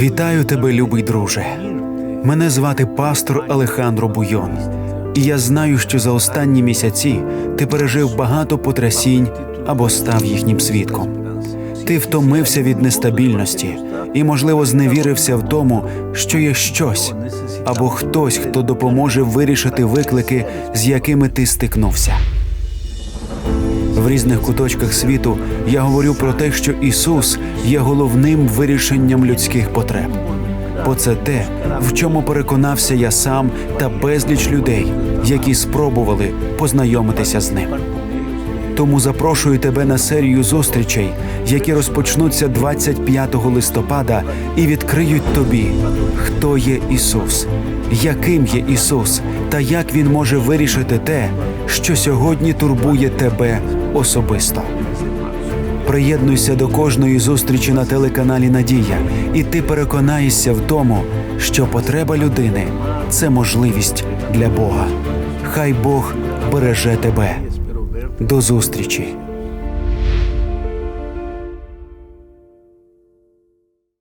Вітаю тебе, любий друже. Мене звати пастор Алехандро Буйон, і я знаю, що за останні місяці ти пережив багато потрясінь або став їхнім свідком. Ти втомився від нестабільності і, можливо, зневірився в тому, що є щось або хтось, хто допоможе вирішити виклики, з якими ти стикнувся. В різних куточках світу я говорю про те, що Ісус є головним вирішенням людських потреб. Бо це те, в чому переконався я сам та безліч людей, які спробували познайомитися з ним. Тому запрошую тебе на серію зустрічей, які розпочнуться 25 листопада і відкриють тобі, хто є Ісус, яким є Ісус, та як Він може вирішити те, що сьогодні турбує тебе особисто. Приєднуйся до кожної зустрічі на телеканалі Надія, і ти переконаєшся в тому, що потреба людини це можливість для Бога. Хай Бог береже тебе. До зустрічі!